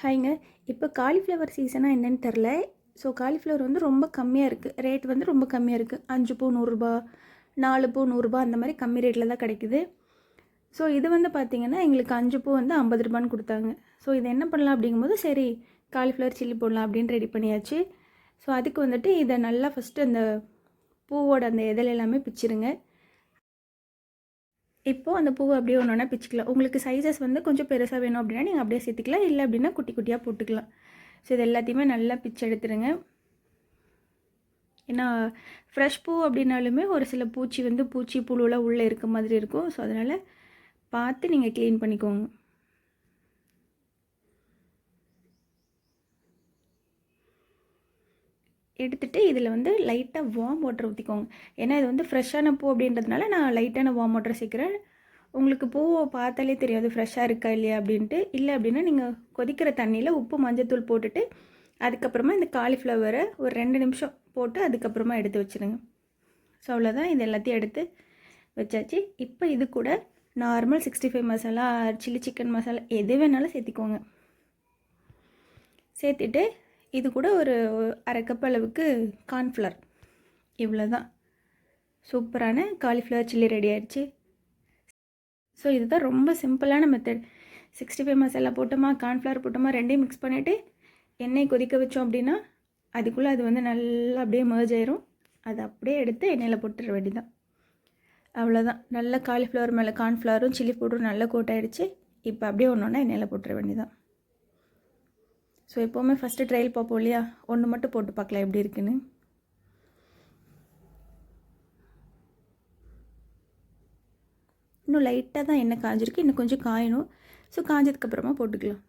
ஹாய்ங்க. இப்போ காலிஃப்ளவர் சீசனாக என்னன்னு தெரில ஸோ காலிஃப்ளவர் வந்து ரொம்ப கம்மியாக இருக்குது ரேட் வந்து ரொம்ப கம்மியாக இருக்குது அஞ்சு பூ நூறுரூபா நாலு பூ நூறுரூபா அந்த மாதிரி கம்மி ரேட்டில் தான் கிடைக்குது. ஸோ இது வந்து பார்த்திங்கன்னா எங்களுக்கு அஞ்சு பூ வந்து ஐம்பது ரூபான்னு கொடுத்தாங்க. ஸோ இதை என்ன பண்ணலாம் அப்படிங்கும்போது சரி காலிஃப்ளவர் சில்லி போடலாம் அப்படின்னு ரெடி பண்ணியாச்சு. ஸோ அதுக்கு வந்துட்டு இதை நல்லா ஃபஸ்ட்டு அந்த பூவோட அந்த இதழ் எல்லாமே பிச்சிருங்க. இப்போது அந்த பூவை அப்படியே ஒன்று ஒன்றா பிச்சுக்கலாம். உங்களுக்கு சைஸஸ் வந்து கொஞ்சம் பெருசாக வேணும் அப்படின்னா நீங்கள் அப்படியே சேர்த்துக்கலாம். இல்லை அப்படின்னா குட்டி குட்டியாக போட்டுக்கலாம். ஸோ இது எல்லாத்தையுமே நல்லா பிச்சு எடுத்துருங்க. ஏன்னா ஃப்ரெஷ் பூ அப்படின்னாலுமே ஒரு சில பூச்சி வந்து பூச்சி புழுலாம் உள்ளே இருக்க மாதிரி இருக்கும். ஸோ அதனால் பார்த்து நீங்கள் க்ளீன் பண்ணிக்கோங்க. எடுத்துகிட்டு இதில் வந்து லைட்டாக வார்ம் வாட்டர் ஊற்றிக்கோங்க ஏன்னா இது வந்து ஃப்ரெஷ்ஷான பூ அப்படின்றதுனால நான் லைட்டான வார்ம் வாட்டர் சேர்க்குறேன். உங்களுக்கு பூவை பார்த்தாலே தெரியாது ஃப்ரெஷ்ஷாக இருக்கா இல்லையா அப்படின்ட்டு. இல்லை அப்படின்னா நீங்கள் கொதிக்கிற தண்ணியில் உப்பு மஞ்சத்தூள் போட்டுட்டு அதுக்கப்புறமா இந்த காலிஃப்ளவரை ஒரு ரெண்டு நிமிஷம் போட்டு அதுக்கப்புறமா எடுத்து வச்சுருங்க. ஸோ அவ்வளோதான் இது எல்லாத்தையும் எடுத்து வச்சாச்சு. இப்போ இது கூட normal sixty five masala chilli chicken masala எது வேணாலும் சேர்த்திக்கோங்க. சேர்த்துட்டு இது கூட ஒரு அரை கப் அளவுக்கு கார்ன்ஃப்ளவர். இவ்வளோ தான் சூப்பரான காலிஃப்ளவர் சில்லி ரெடி ஆயிடுச்சு. ஸோ இதுதான் ரொம்ப சிம்பிளான மெத்தட் சிக்ஸ்டி ஃபைவ் மசாலா போட்டோமா கார்ன்ஃப்ளவர் போட்டோமா ரெண்டையும் மிக்ஸ் பண்ணிவிட்டு எண்ணெய் கொதிக்க வச்சோம் அப்படின்னா அதுக்குள்ளே அது வந்து நல்லா அப்படியே merge ஆயிரும். அதை அப்படியே எடுத்து எண்ணெயில் போட்டுற வேண்டியதான் அவ்வளோதான் நல்ல காலிஃப்ளவர் மேலே கார்ன்ஃப்ளவரும் சில்லி பவுடரும் நல்லா கோட் இப்போ அப்படியே ஒன்று ஒன்றா எண்ணெயில் போட்டுற வேண்டியதான் ஸோ எப்போவுமே ஃபஸ்ட்டு ட்ரையல் பார்ப்போம் இல்லையா? ஒன்று மட்டும் போட்டு பார்க்கலாம் எப்படி இருக்குன்னு. இன்னும் லைட்டாக தான் எண்ணெய் காஞ்சிருக்கு. இன்னும் கொஞ்சம் காயணும். ஸோ காஞ்சதுக்கப்புறமா போட்டுக்கலாம்.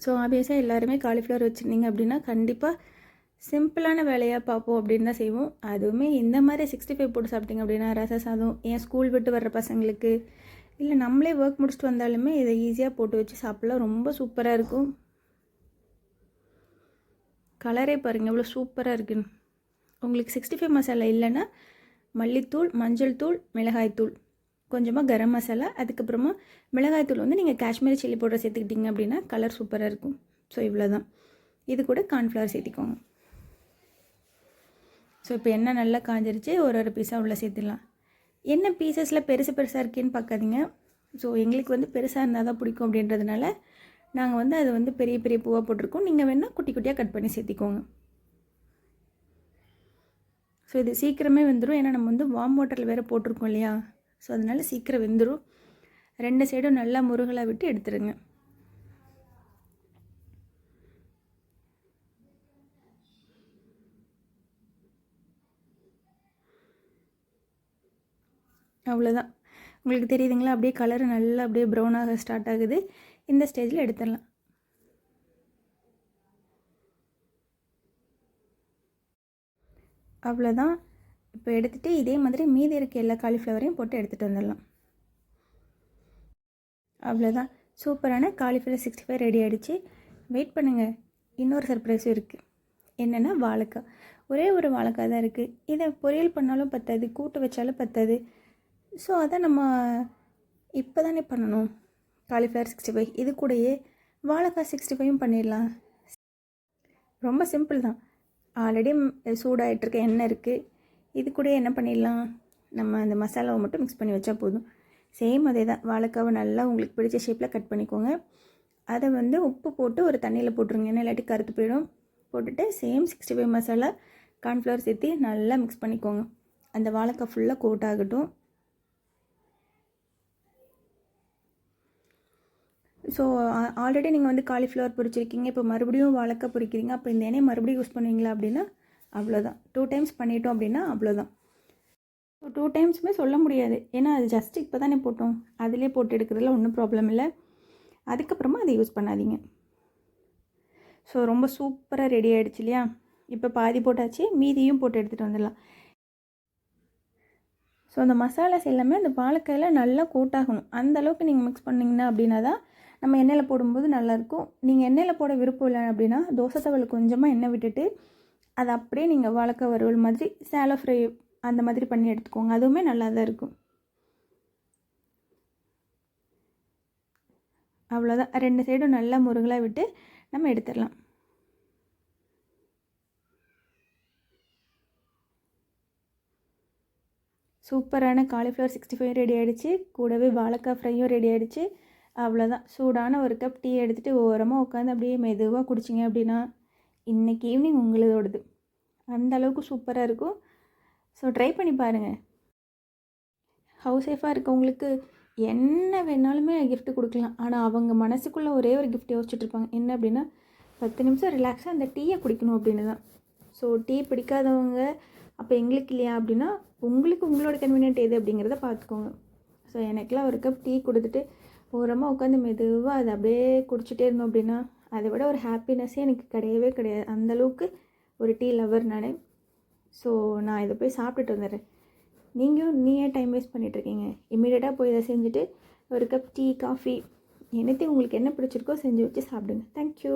ஸோ ஆப்வியஸாக எல்லாருமே காலிஃப்ளவர் வச்சுருந்தீங்க அப்படின்னா கண்டிப்பாக சிம்பிளான வேலையாக பார்ப்போம் அப்படின்னு தான் செய்வோம். அதுவுமே இந்த மாதிரி சிக்ஸ்டி ஃபைவ் போட்டு சாப்பிட்டிங்க அப்படின்னா ரச சாதம் ஏன் ஸ்கூல் விட்டு வர்ற பசங்களுக்கு இல்லை நம்மளே ஒர்க் முடிச்சுட்டு வந்தாலுமே இதை ஈஸியாக போட்டு வச்சு சாப்பிடலாம். ரொம்ப சூப்பராக இருக்கும். கலரே பாருங்கள் எவ்வளோ சூப்பராக இருக்குன்னு. உங்களுக்கு சிக்ஸ்டி ஃபைவ் மசாலா இல்லைன்னா மல்லித்தூள் மஞ்சள் தூள் மிளகாய்த்தூள் கொஞ்சமாக கரம் மசாலா அதுக்கப்புறமா மிளகாய்த்தூள் வந்து நீங்கள் காஷ்மீரி சில்லி பவுடர் சேர்த்துக்கிட்டிங்க அப்படின்னா கலர் சூப்பராக இருக்கும். ஸோ இவ்வளோ தான் இது கூட கார்ன்ஃப்ளவர் சேர்த்திக்கோங்க. ஸோ இப்போ எண்ணெய் நல்லா காஞ்சிருச்சு? ஒரு ஒரு பீஸாக உள்ளே சேர்த்துடலாம். என்ன பீசஸில் பெருசு பெருசாக இருக்கேன்னு பார்க்காதீங்க. ஸோ எங்களுக்கு வந்து பெருசாக இருந்தால் தான் பிடிக்கும் அப்படின்றதுனால நாங்கள் வந்து அது வந்து பெரிய பெரிய பூவாக போட்டிருக்கோம். நீங்கள் வேணால் குட்டி குட்டியாக கட் பண்ணி சேர்த்திக்கோங்க. ஸோ இது சீக்கிரமே வெந்துடும் ஏன்னா நம்ம வந்து வார்ம் வாட்டரில் வேறு போட்டிருக்கோம் இல்லையா? ஸோ அதனால் சீக்கிரம் வெந்துடும் ரெண்டு சைடும் நல்லா முருகலாக விட்டு எடுத்துருங்க. அவ்வளோதான் உங்களுக்கு தெரியுதுங்களா? அப்படியே கலர் நல்லா அப்படியே ப்ரௌனாக ஸ்டார்ட் ஆகுது. இந்த ஸ்டேஜில் எடுத்துடலாம். அவ்வளோதான் இப்போ எடுத்துகிட்டு இதே மாதிரி மீதி இருக்க எல்லா காலிஃப்ளவரையும் போட்டு எடுத்துகிட்டு வந்துடலாம். அவ்வளோதான் சூப்பரான காலிஃப்ளவர் சிக்ஸ்டி ஃபைவ் ரெடி ஆகிடுச்சு வெயிட் பண்ணுங்கள் இன்னொரு சர்ப்ரைஸும் இருக்குது என்னென்னா வாழைக்காய். ஒரே ஒரு வாழைக்காய் தான் இருக்குது இதை பொரியல் பண்ணாலும் பத்தாது கூட்டு வச்சாலும் பத்தாது. ஸோ அதை நம்ம இப்போ தானே பண்ணணும். காலிஃப்ளவர் சிக்ஸ்டி ஃபைவ் இது கூடயே வாழைக்காய் சிக்ஸ்டி ஃபைவும் பண்ணிடலாம். ரொம்ப சிம்பிள் தான். ஆல்ரெடி சூடாகிட்டுருக்க எண்ணெய் இருக்குது இது கூட என்ன பண்ணிடலாம்? நம்ம அந்த மசாலாவை மட்டும் மிக்ஸ் பண்ணி வச்சா போதும். சேம் அதே தான் வாழைக்காவை நல்லா உங்களுக்கு பிடிச்ச ஷேப்பில் கட் பண்ணிக்கோங்க. அதை வந்து உப்பு போட்டு ஒரு தண்ணியில் போட்டுருங்க. ஏன்னா இல்லாட்டி கருத்து போயிடும். போட்டுட்டு same sixty five masala cornflour சேர்த்து நல்லா மிக்ஸ் பண்ணிக்கோங்க. அந்த வாழைக்காய் ஃபுல்லாக கோட் ஆகட்டும். ஸோ ஆல்ரெடி நீங்கள் வந்து காலிஃப்ளவர் பொரிச்சிருக்கீங்க. இப்போ மறுபடியும் வாழைக்காய் பொரிக்கிறீங்க. அப்போ இந்த எண்ணெய் மறுபடியும் யூஸ் பண்ணுவீங்களா அப்படின்னா அவ்வளோதான் டூ டைம்ஸ் பண்ணிட்டோம் அப்படின்னா அவ்வளோதான் ஸோ டூ டைம்ஸுமே சொல்ல முடியாது. ஏன்னா அது ஜஸ்ட் இப்போ தானே போட்டோம். அதிலே போட்டு எடுக்கிறதுல ஒன்றும் ப்ராப்ளம் இல்லை. அதுக்கப்புறமா அதை யூஸ் பண்ணாதீங்க. ஸோ ரொம்ப சூப்பராக ரெடி ஆகிடுச்சு இல்லையா? இப்போ பாதி போட்டாச்சு. மீதியும் போட்டு எடுத்துகிட்டு வந்துடலாம். ஸோ அந்த மசாலாஸ் எல்லாமே அந்த வாழைக்காயில் நல்லா கூட்டாகணும் அந்த அளவுக்கு நீங்கள் மிக்ஸ் பண்ணிங்கன்னா அப்படின்னா தான் நம்ம எண்ணெயில் போடும்போது நல்லாயிருக்கும். நீங்கள் எண்ணெயில் போட விருப்பம் இல்லை அப்படின்னா தோசை தவளை கொஞ்சமாக எண்ணெய் விட்டுட்டு அதை அப்படியே நீங்கள் வாழைக்காய் வறுவல் மாதிரி சேலை ஃப்ரை அந்த மாதிரி பண்ணி எடுத்துக்கோங்க. அதுவுமே நல்லா தான் இருக்கும். அவ்வளோதான் ரெண்டு சைடும் நல்லா முருகலாக விட்டு நம்ம எடுத்துடலாம். சூப்பரான காலிஃப்ளவர் சிக்ஸ்டி ஃபைவ் ரெடி ஆகிடுச்சு கூடவே வாழைக்காய் ஃப்ரையும் ரெடி ஆகிடுச்சு அவ்வளோதான் சூடான ஒரு கப் டீ எடுத்துகிட்டு ஓரமாக உட்காந்து அப்படியே மெதுவாக குடிச்சிங்க அப்படின்னா இன்றைக்கி ஈவினிங் உங்களதோடது அந்த அளவுக்கு சூப்பராக இருக்கும். ஸோ ட்ரை பண்ணி பாருங்கள் ஹவுஸ் ஒய்ஃபாக இருக்கவங்களுக்கு என்ன வேணாலுமே கிஃப்ட் கொடுக்கலாம். ஆனால் அவங்க மனசுக்குள்ளே ஒரே ஒரு கிஃப்ட் யோசிச்சுட்ருப்பாங்க என்ன அப்படின்னா பத்து நிமிஷம் ரிலாக்ஸாக அந்த டீயை குடிக்கணும் அப்படின்னு தான் ஸோ டீ பிடிக்காதவங்க அப்போ எங்களுக்கு இல்லையா அப்படின்னா உங்களுக்கு உங்களோட கன்வீனியன்ட் எது அப்படிங்கிறத பார்த்துக்கோங்க. ஸோ எனக்கெலாம் ஒரு கப் டீ கொடுத்துட்டு ஓரமாக உட்காந்து மெதுவாக அதை அப்படியே குடிச்சிட்டே இருந்தோம் அப்படின்னா அதை விட ஒரு ஹாப்பினஸ்ஸே எனக்கு கிடையவே கிடையாது. அந்தளவுக்கு ஒரு டீ லவர் நான். ஸோ நான் இதை போய் சாப்பிட்டுட்டு வந்துடுறேன். நீங்களும் நீ ஏன் டைம் வேஸ்ட் பண்ணிகிட்ருக்கீங்க இமீடியட்டாக போய் இதை செஞ்சுட்டு ஒரு கப் டீ காஃபி என்னத்தையும் உங்களுக்கு என்ன பிடிச்சிருக்கோ செஞ்சு வச்சு சாப்பிடுங்க. தேங்க்யூ